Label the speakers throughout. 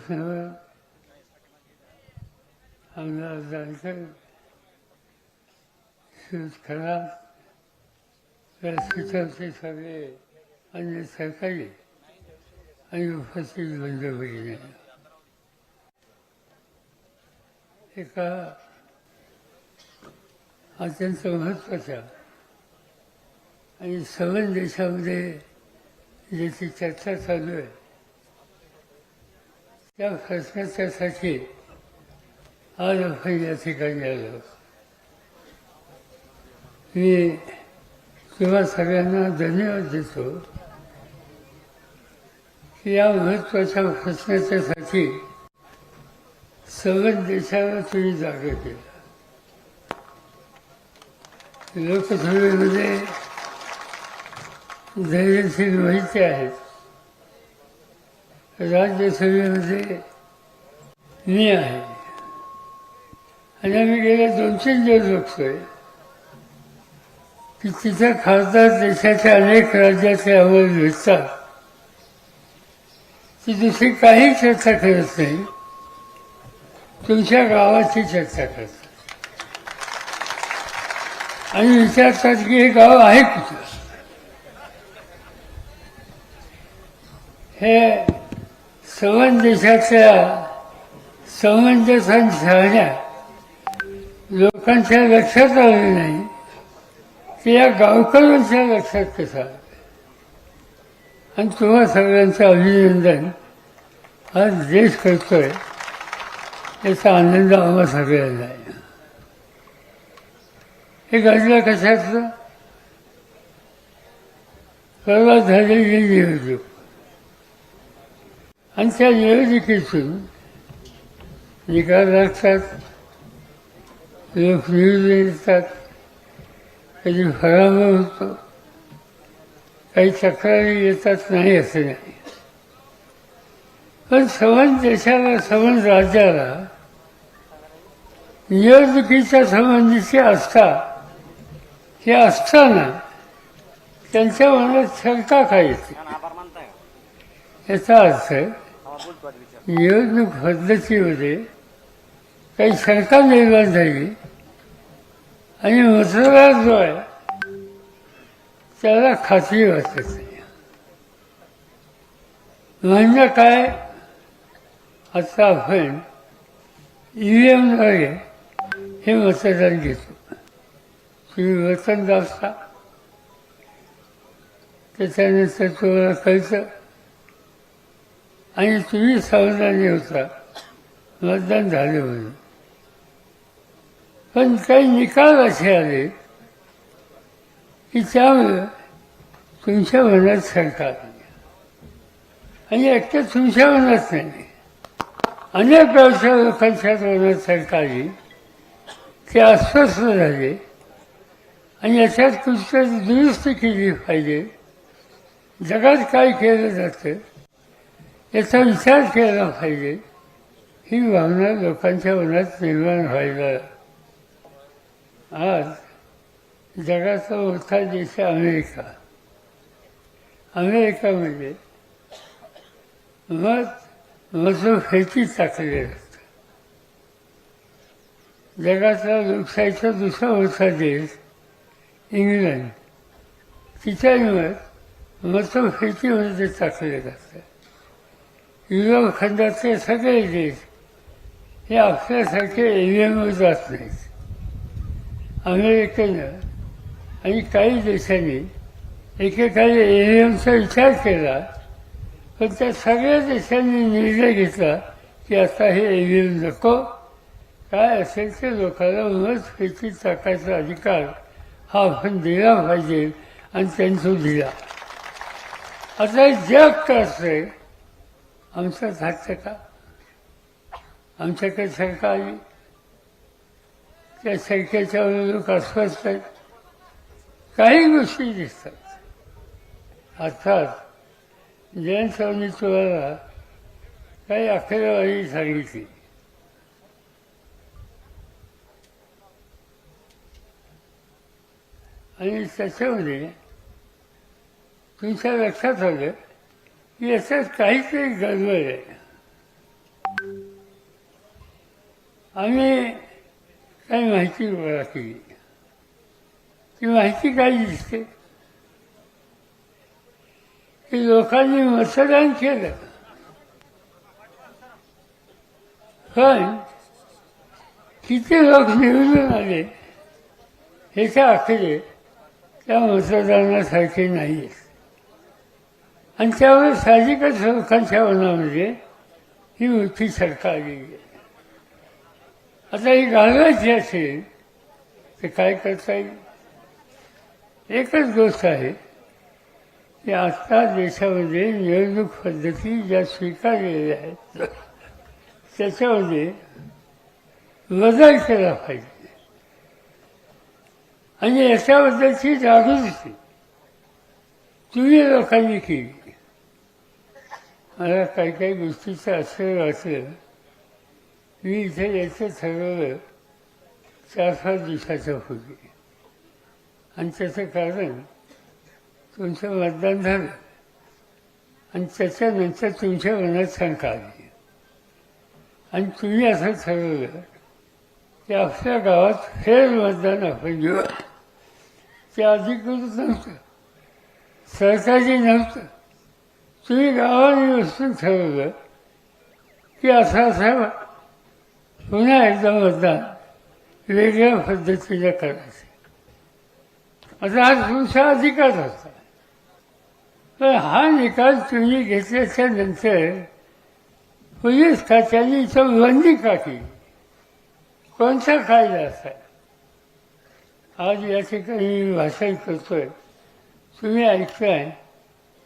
Speaker 1: प्रश्नावर आमदार जानकर शोध खरा व्यासपीठाचे सगळे अन्य सरकारी आणि उपस्थित बंद भगिनी एका अत्यंत महत्त्वाच्या आणि सवन देशामध्ये ज्याची चर्चा चालू आहे त्या खसखसासाठी आज आपण या ठिकाणी आलो मी किंवा सगळ्यांना धन्यवाद देतो की या महत्त्वाच्या खसण्याच्यासाठी सगळ्या देशाला तुम्ही जागा केला लोकसभेमध्ये धैर्यशील माहिती आहेत. राज्यसभेमध्ये मी आहे. आणि आम्ही गेल्या दोन तीन दिवस बघतोय की तिथे खासदार देशाच्या अनेक राज्याचे अहवाल भेटतात. ती दुसरी काही चर्चा करत नाही. तुमच्या गावाची चर्चा करतात. आणि विचारतात की हे गाव आहे कुठं हे सवन देशाच्या समंजसन शहाण्या लोकांच्या लक्षात आलं नाही. की या गावकऱ्यांच्या लक्षात कसं? आणि तुम्हा सगळ्यांचं अभिनंदन. आज देश करतोय. याचा आनंद आम्हा सगळ्यांना आहे. हे घडलं कशाचं? परवा झालेली निवडणूक. आणि त्या निवेदिकेतून निकाल लागतात लोक निवडून येतात कधी पराभव होतो. काही तक्रारी येतात नाही असं नाही पण समान देशाला समान राज्याला निवडणुकीच्या संबंधीची आस्था हे असताना त्यांच्या मनात शंका काय येते? याचा अर्थ निवडणूक पद्धतीमध्ये काही शंका निर्माण झाली. आणि मतदार जो आहे त्याला खात्री वाटत नाही. म्हणजे काय? आता आपण ई द्वारे हे मतदान घेतो. तुम्ही वतन दाबता त्याच्यानंतर तुम्हाला कळतं आणि तुम्ही सावधानी होता. मतदान झालं म्हणून. पण काही निकाल असे आले की त्यामुळं तुमच्या मनात सरकार आणि एकट्या तुमच्या मनात नाही. अनेक गावच्या लोकांच्या मनात शंका ते अस्वस्थ झाले आणि याच्यात कुठतरी दुरुस्ती केली पाहिजे. जगात काय केलं जातं? याचा विचार केला पाहिजे ही भावना लोकांच्या मनात निर्माण व्हायला आज जगाचा मोठा देश आहे अमेरिका अमेरिकामध्ये मत मतभेदी टाकले असतं जगातला लोकशाहीचा दुसरा मोठा देश इंग्लंड तिच्या मत मतभेदीमध्ये टाकले जातं युरोप खंडातले सगळे देश हे आपल्यासारखे एव्हीएमवर जात नाहीत. अमेरिकेनं आणि काही देशांनी एकेकाळी एव्हीएमचा विचार केला पण त्या सगळ्या देशांनी निर्णय घेतला की आता हे एव्हीएम नको. काय असेल ते लोकांना मत फेकी टाकायचा अधिकार हा आपण दिला पाहिजे आणि त्यांचं दिला. आता जग कसं आमचं धाकतं का आमच्याकडे सरकार आली त्या सरकारच्या लोक अस्वस्थ काही गोष्टी दिसतात. अर्थात जयंतरावनी तुम्हाला काही आकडेवारी सांगितली. आणि त्याच्यामध्ये तुमच्या लक्षात आलं याच्यात काहीतरी गडबड आहे. आम्ही काही माहिती गोळा केली ती माहिती काय दिसते. की लोकांनी मतदान केलं. पण किती लोक निवडून आले ह्याच्या आकडे त्या मतदानासारखे नाही आहेत आणि त्यामुळे साहजिकच लोकांच्या मनामध्ये म्हणजे ही मोठी सरकार आलेली आहे आता ही घालवायची असेल तर काय करता येईल? एकच गोष्ट आहे की आता देशामध्ये निवडणूक पद्धती ज्या स्वीकारलेल्या आहेत त्याच्यामध्ये बदल केला पाहिजे. आणि याच्याबद्दलची जागृती तुम्ही लोकांनी केली. मला काही काही गोष्टीचं आश्चर्य वाटलं. मी इथे यायचं ठरवलं. चार पाच दिवसाच्या पूर्वी. आणि त्याचं कारण तुमचं मतदान झालं. आणि त्याच्यानंतर तुमच्या मनात शंका आली. आणि तुम्ही असं ठरवलं की आपल्या गावात फेर मतदान आपण घेऊ. ते अधिकृत नव्हतं. सरकारी नव्हतं. तुम्ही गावाने व्यवस्थित ठरवलं की असं असं पुन्हा एकदा मतदान वेगळ्या पद्धतीनं करायचं. आता हा तुमचा अधिकार होता. तर हा निकाल तुम्ही घेतल्याच्या नंतर पोलीस खात्याने इथं बंदी का केली? कोणता कायदा असा? आज या ठिकाणी भाषण करतोय. तुम्ही ऐकताय.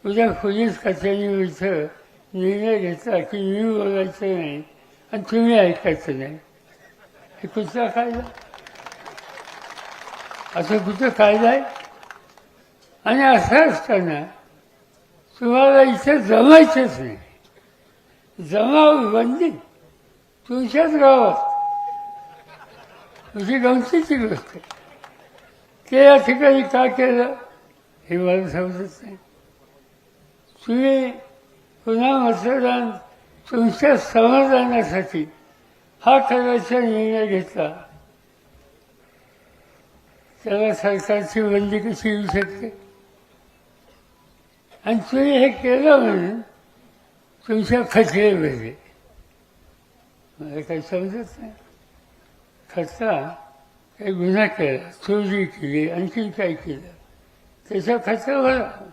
Speaker 1: उद्या पोलीस खात्याने इथं निर्णय घेतला की मी बोलायचं नाही आणि तुम्ही ऐकायचं नाही. हे कुठचा कायदा? असं कुठं कायदा आहे? आणि असं असताना तुम्हाला इथं जमायचंच नाही. जमाव बंदी तुमच्याच गावात. तुझी गमतीची गोष्ट आहे. ते या ठिकाणी का केलं हे मला समजत नाही. तुम्ही पुन्हा मतदान तुमच्या समाधानासाठी हा करायचा निर्णय घेतला. त्याला सरकारची बंदी कशी येऊ शकते? आणि तुम्ही हे केलं म्हणून तुमच्या खचले मला काही समजत नाही. खचला काही गुन्हा केला चोरी केली आणखी काय केलं? त्याचा खर्चा बरा.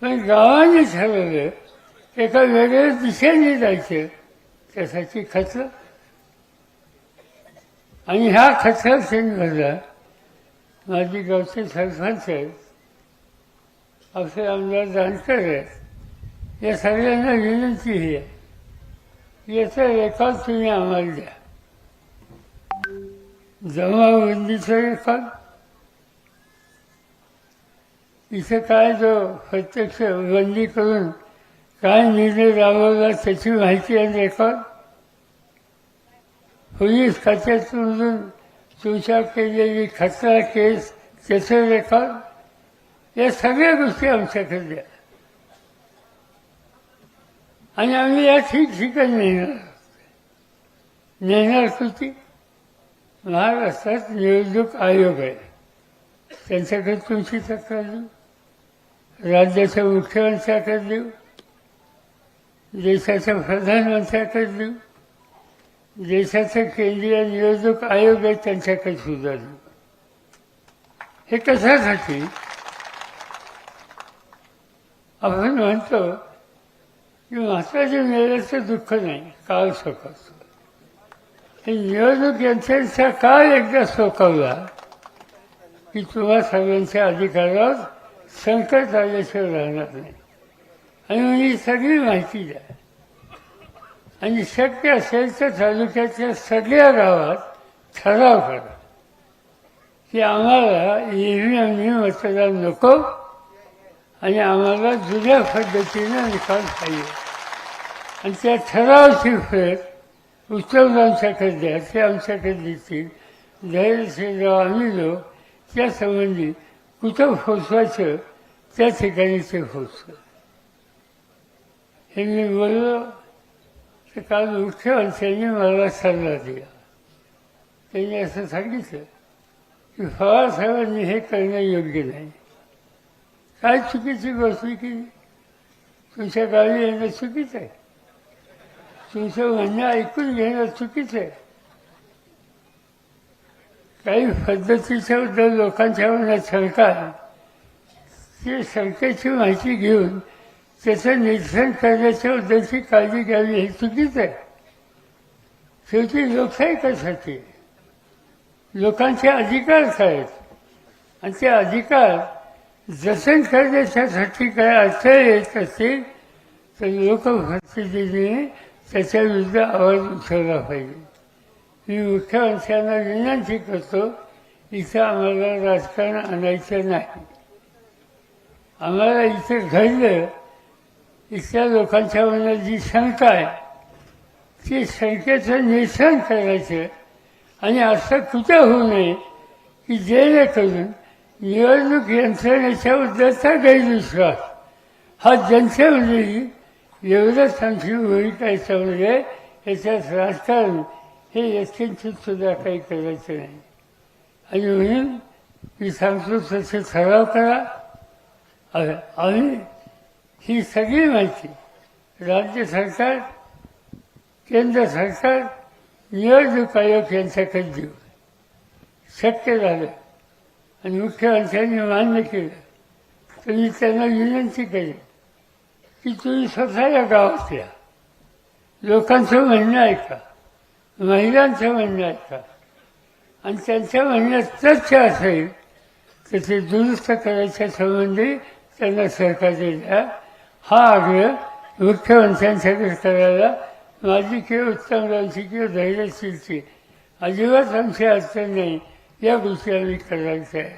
Speaker 1: पण गावाने ठरवलं एका वेगळ्या दिशेने जायचं त्यासाठी खर्च. आणि ह्या खर्चा भरला माझी गावचे सरपंच आहेत. आपले आमदार जानकर आहेत. या सगळ्यांना विनंती ही आहे. याचा रेकॉर्ड तुम्ही आम्हाला द्या. जमावबंदीचा रेकॉर्ड इथं काय जो प्रत्यक्ष बंदी करून काय निर्णय राबवला त्याची माहिती आणि रेकॉर्ड पोलीस खात्यातून तुमच्या केलेली खतरा केस त्याचं रेकॉर्ड या सगळ्या गोष्टी आमच्याकडच्या आणि आम्ही या ठिकठिकाणी नेणार नेणार कृती महाराष्ट्रात निवडणूक आयोग आहे. त्यांच्याकडे तुमची तक्रार देऊ राज्याच्या मुख्यमंत्र्याकडे देऊ देशाच्या प्रधानमंत्र्याकडे देऊ देशाचं केंद्रीय निवडणूक आयोग आहे त्यांच्याकडे सुद्धा. देऊ हे कशासाठी? आपण म्हणतो की महात्माच्या मेल्याचं दुःख नाही काळ सोकावतो हे निवडणूक यंत्रणेचा काळ एकदा सोकावला की तुम्हा सगळ्यांच्या अधिकारावर संकट आल्याशिवाय राहणार नाही. आणि ही सगळी माहिती द्या. आणि शक्य असेल तर तालुक्याच्या सगळ्या गावात ठराव करा. की आम्हाला ईव्हीएमने मतदान नको आणि आम्हाला जुन्या पद्धतीनं निकाल पाहिजे. आणि त्या ठरावाची फेर उत्तम द्या. ते आमच्याकडे देतील. धैर्यशीलराव आम्ही लोक त्यासंबंधी कुठं फसवायचं त्या ठिकाणी ते पोचतं हे मी बोललो तर काल मुख्यमंत्र्यांनी मला सल्ला दिला. त्यांनी असं सांगितलं की फळासाहेबांनी हे करणं योग्य नाही. काय चुकीची गोष्ट की तुमच्या गावी येणं चुकीचं आहे? तुमचं म्हणणं ऐकून घेणं चुकीचं आहे? काही पद्धतीच्या बद्दल लोकांच्या मनात शंका ते शंकेची माहिती घेऊन त्याचं निरसन करण्याच्या बद्दलची काळजी घ्यावी हे चुकीचं आहे. शेवटी लोकशाही कशासाठी लोकांचे अधिकार आहेत. आणि ते अधिकार जतन करण्याच्यासाठी काय अडथळे येत असतील तर लोकप्रतिनिधीने त्याच्या विरुद्ध आवाज उठवला पाहिजे. मी मुख्यमंत्र्यांना विनंती करतो इथं आम्हाला राजकारण आणायचं नाही. आम्हाला इथं घडलं इथल्या लोकांच्या मनात जी शंका आहे ती शंकेचं निरसन करायचं. आणि असं कुठं होऊ नये की जेणेकरून निवडणूक यंत्रणेच्याबद्दलचा गैरविश्वास हा जनतेमध्ये एवढंच आमची भूमिका याच्यामध्ये याच्यात राजकारण हे यत्किंचित सुद्धा काही करायचं नाही. आणि म्हणून मी सांगतो तसे ठराव करा. आ- आणि ही सगळी माहिती राज्य सरकार केंद्र सरकार निवडणूक आयोग यांच्याकडे देऊ. शक्य झालं. आणि मुख्यमंत्र्यांनी मान्य केलं. तर मी त्यांना विनंती केली की तुम्ही स्वतः या गावात या लोकांचं म्हणणं ऐका. महिलांचं म्हणणं आणि त्यांच्या म्हणण्यात तथ्य असेल तर ते दुरुस्त करायच्या संबंधी त्यांना सरकारने द्या हा आग्रह मुख्यमंत्र्यांच्याकडे करायला माझी किंवा उत्तमरावची किंवा धैर्यशीलची अजिबात आमची अडचण नाही. या गोष्टी आम्ही करायच्या तयार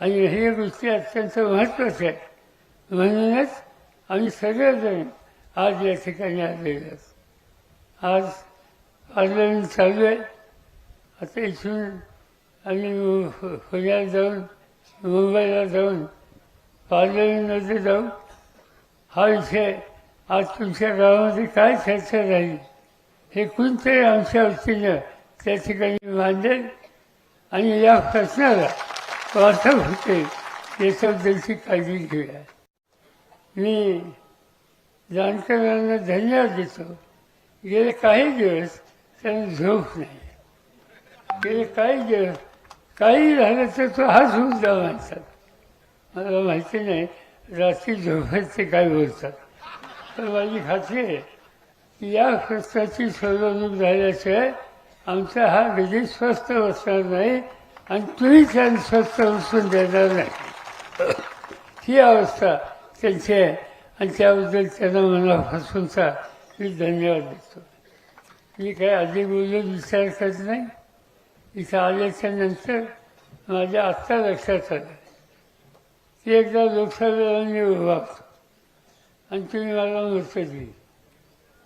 Speaker 1: आणि हे गोष्टी अत्यंत महत्त्वाच्या आहेत. म्हणूनच आम्ही सगळेजण आज या ठिकाणी आलेलो आहोत. आज पार्लमेंट चालू आहे आता इथून आम्ही पुण्यात जाऊन मुंबईला जाऊन पार्लमेंटमध्ये जाऊन हा विषय आज तुमच्या गावामध्ये काय चर्चा राहील हे कोणतरी आमच्या वतीनं त्या ठिकाणी मांडेल? आणि या प्रश्नाला वाचा होते याच्याबद्दलची काळजी घेऊया मी जाणकारांना धन्यवाद देतो. गेले काही दिवस त्याला झोप नाही. गेले काही दिवस काही झालं तर तो हाच जा म्हणतात मला माहिती नाही रात्री झोपेत ते काय बोलतात. पण माझी खात्री आहे की या प्रश्नाची सोडवणूक झाल्याशिवाय आमचा हा कधी स्वस्त बसणार नाही आणि तुम्ही त्यांना स्वस्त बसून देणार नाही. ही अवस्था त्यांची आहे आणि त्याबद्दल त्यांना मनापासूनचा मी धन्यवाद देतो. मी काही आधी बोलून विचार करत नाही. इथं आल्याच्यानंतर माझ्या आत्ता लक्षात आलं. ते एकदा लोकसभेला मी उभा आणि तुम्ही मला मतं दिली.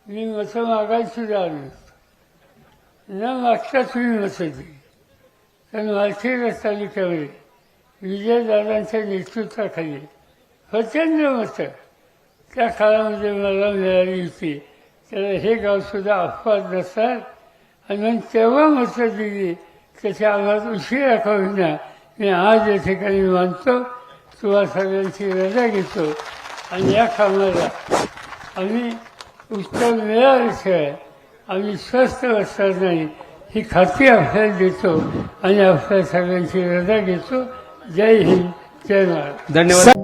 Speaker 1: मी मतं मागायला सुद्धा आलो न मागता तुम्ही मतं दिली. तर मालखेड तालुक्यामध्ये विजयदादांच्या नेतृत्वाखाली प्रचंड मतं त्या काळामध्ये मला मिळाली होती. त्याला हे गावसुद्धा अपवाद नसतात आणि मग तेव्हा मतं दिली त्याच्या आम्हाला उशिरा का द्या मी आज या ठिकाणी मानतो तुम्हा सगळ्यांची रजा घेतो. आणि या कामाला आम्ही उत्तर मिळाल्याशिवाय आम्ही स्वस्थ बसणार नाही. ही खात्री आपल्याला देतो आणि आपल्या सगळ्यांची रजा घेतो. जय हिंद जय महाराज
Speaker 2: धन्यवाद.